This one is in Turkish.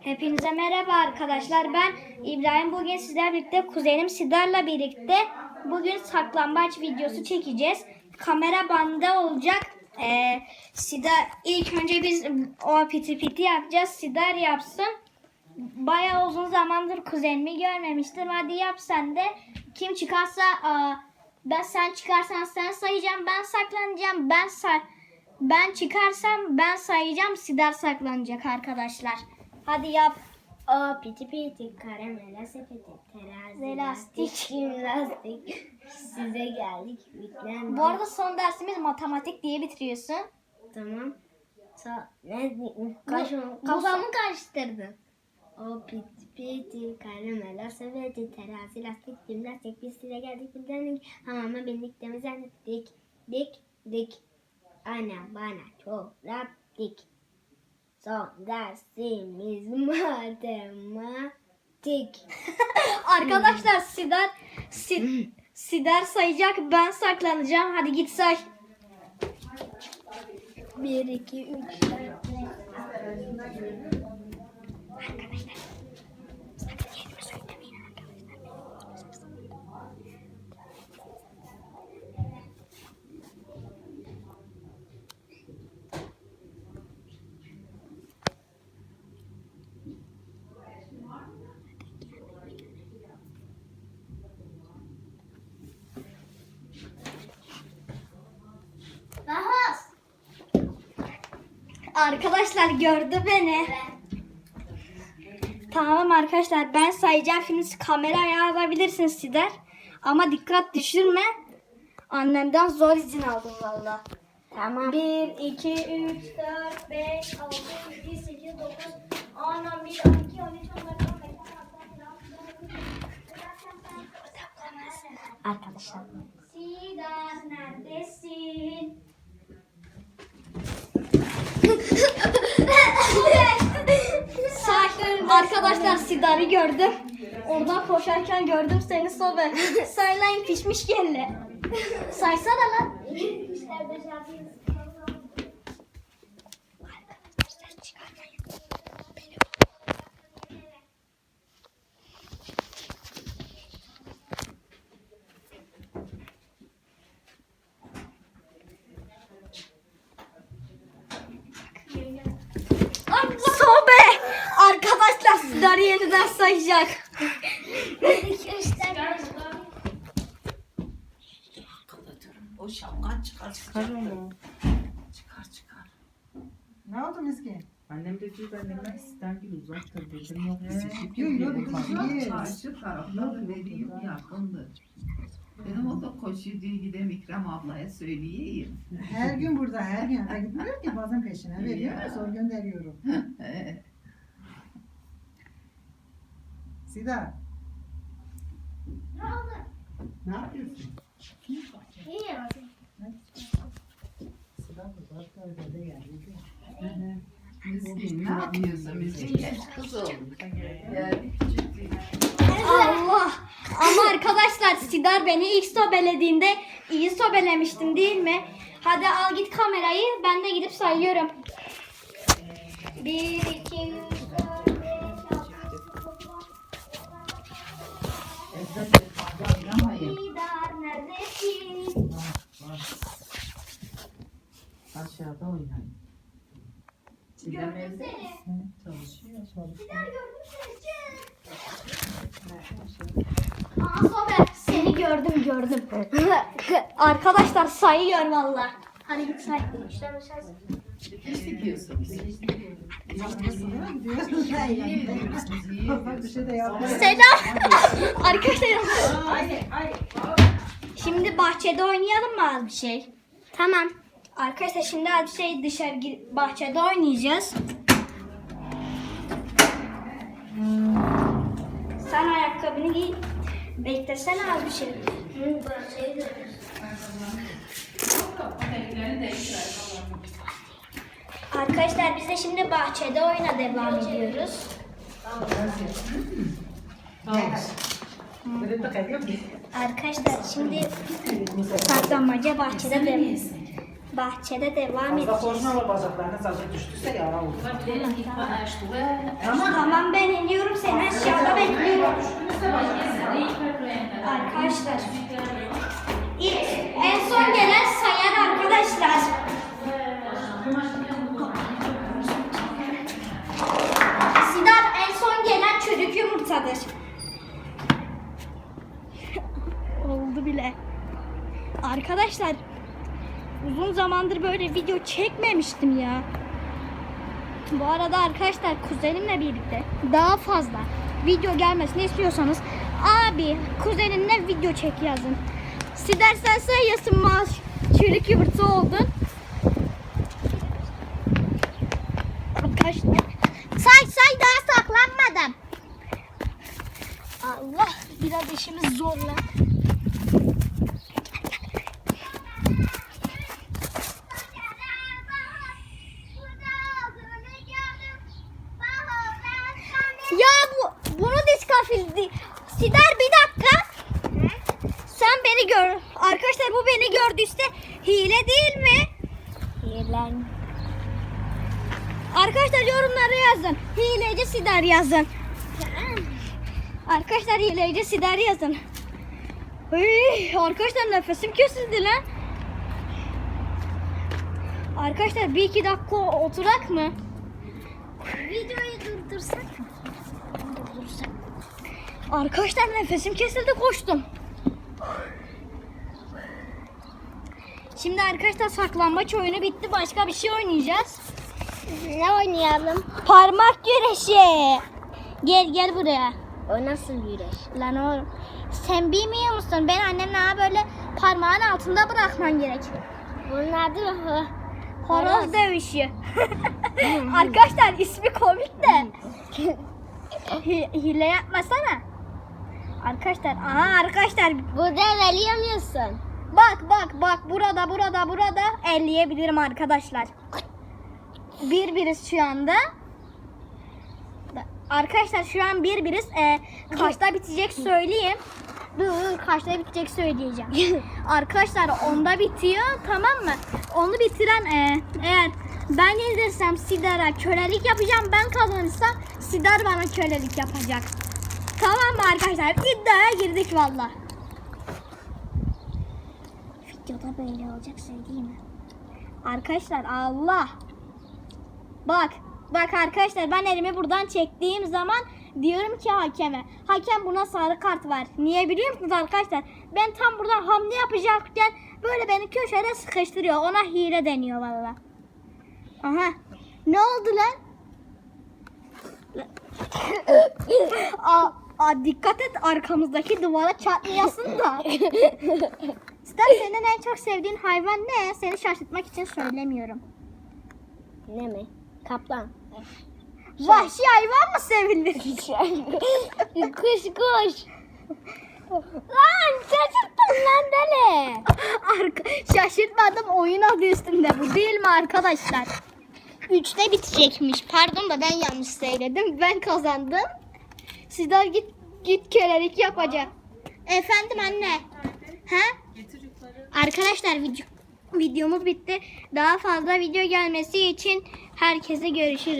Hepinize merhaba arkadaşlar. Ben İbrahim. Bugün sizlerle birlikte kuzenim Sidar'la birlikte bugün saklambaç videosu çekeceğiz. Kamera banda olacak. Ee, Sidar ilk önce biz o piti piti yapacağız. Sidar yapsın. Bayağı uzun zamandır kuzenimi görmemiştim. Hadi yap sen de. Kim çıkarsa ben sen çıkarsan sen sayacağım. Ben saklanacağım. Ben say ben çıkarsam ben sayacağım. Sidar saklanacak arkadaşlar. Hadi yap. O piti piti karamela sepeti terazi Ve lastik. lastik jimnastik size geldik yüklendik. Bu arada son dersimiz matematik diye bitiriyorsun. tamam. Sa ne Bu- kafamı karıştırdın. O piti piti karamela sepeti terazi lastik jimnastik biz size geldik yüklendik. Hamama bindik temizlendik dik dik dik. Ana bana çorap dik. Son dersimiz matematik. Arkadaşlar Sidar Sid, Sidar sayacak ben saklanacağım. Hadi git say. 1, 2, 3, 4, 5. Bahas. Arkadaşlar gördü beni. Tamam arkadaşlar ben sayacağım. Şimdi kameraya alabilirsiniz Sidar. Ama dikkat düşürme. Annemden zor izin aldım valla. Tamam. 1, 2, 3, 4, 5, 6, 7, 8, 9, 10, 11, 12, 13, 14, 15, 16, 17, Arkadaşlar. Sidar neredesin? Arkadaşlar Sidar'ı gördüm. Oradan koşarken gördüm seni sobe. Saylayın pişmiş gelle. Saysana lan. Sidar'ı yeniden sayacak. O şapkan çıkar çıkar. Çıkar çıkar. Ne oldu Mizgi? Annem de diyor annemden İstanbul uzaktır dedim yok Yok, yok. Çarşı tarafları vereyim yakındır. Benim o da koşuyor diyor gidem İkram ablaya söyleyeyim. Her gün burada, her gün. Ha, gitmiyor ki bazen peşine veriyor, sonra gönderiyorum. Sida. Ne yapıyorsun? Sida bu başka ödede geldi. Miskin ne yapıyorsun miskin yaş kız olmuş. Yani küçük değil. Allah. Ama arkadaşlar Sidar beni ilk sobelediğinde iyi sobelemiştin değil mi? Hadi al git kamerayı ben de gidip sayıyorum. 1, 2, 3, 4, 5, 6, Oynamayın. Sidar neredesin? Aşağıda oynayın. Çiğdem evde misin? Çalışıyor. Sidar gördüm seni. Aa sobe seni gördüm gördüm. arkadaşlar sayıyor valla. Hadi git say. De yapma. Selam. Arkadaşlar. Şimdi bahçede oynayalım mı az bir şey? Tamam. Arkadaşlar şimdi az bir şey dışarı bahçede oynayacağız. Sen ayakkabını giy. Beklesene az bir şey. Arkadaşlar biz de şimdi bahçede oyuna devam ediyoruz. De. Arkadaşlar şimdi saklanmaca bahçede devam bahçede devam edeceğiz. Tamam. Tamam. ben iniyorum seni aşağıda bekliyorum. Arkadaşlar. İlk, en son gelen sayar arkadaşlar. Arkadaşlar uzun zamandır böyle video çekmemiştim ya. Bu arada arkadaşlar kuzenimle birlikte daha fazla video gelmesini istiyorsanız abi kuzeninle video çek yazın. Sider sen sayıyorsun maaş çürük yumurta oldun. Arkadaşlar say say daha saklanmadım. Allah biraz işimiz zorla. Ya bu bunu diskafildi. Sider bir dakika. Sen beni gör. Arkadaşlar bu beni gördüyse hile değil mi? Yerlen. Arkadaşlar yorumlara yazın. Hileci Sider yazın. Arkadaşlar hileci Sider yazın. Üy, arkadaşlar nefesim kesildi lan. Arkadaşlar bir iki dakika oturak mı? Videoyu durdursak. Durdursak. Arkadaşlar nefesim kesildi koştum. Şimdi arkadaşlar saklambaç oyunu bitti. Başka bir şey oynayacağız. Ne oynayalım? Parmak güreşi. Gel gel buraya. O nasıl güreş? Lan oğlum. Sen bilmiyor musun? Ben annemle böyle parmağın altında bırakman gerek. Bunun adı hı. Horoz dövüşü. arkadaşlar ismi komik de. Hi- Hile yapmasana. Arkadaşlar, aha arkadaşlar Bu da eleyemiyorsun. Bak bak bak burada burada burada elleyebilirim arkadaşlar. Bir biriz şu anda. Arkadaşlar şu an bir biriz. Ee, kaçta bitecek söyleyeyim. Dur kaçta bitecek söyleyeceğim. arkadaşlar onda bitiyor tamam mı? Onu bitiren e, eğer ben yedirsem Sidar'a kölelik yapacağım. Ben kazanırsam Sidar bana kölelik yapacak. Mı arkadaşlar? İddiaya girdik valla. Videoda böyle olacak söyleyeyim mi? Arkadaşlar Allah. Bak. Bak arkadaşlar ben elimi buradan çektiğim zaman diyorum ki hakeme. Hakem buna sarı kart var. Niye biliyor musunuz arkadaşlar? Ben tam buradan hamle yapacakken böyle beni köşede sıkıştırıyor. Ona hile deniyor valla. Aha. Ne oldu lan? Aa, aa, dikkat et arkamızdaki duvara çarpmayasın da. Star senin en çok sevdiğin hayvan ne? Seni şaşırtmak için söylemiyorum. Ne mi? Kaplan. Vahşi hayvan mı sevilir? kuş kuş. Lan şaşırttın lan deli. Arka, şaşırtmadım oyun adı üstünde. Bu değil mi arkadaşlar? Üçte bitecekmiş. Pardon da ben yanlış söyledim. Ben kazandım. Sizler git git kölelik yapacak. Efendim anne. Ha? Arkadaşlar video, videomuz bitti. Daha fazla video gelmesi için herkese görüşürüz.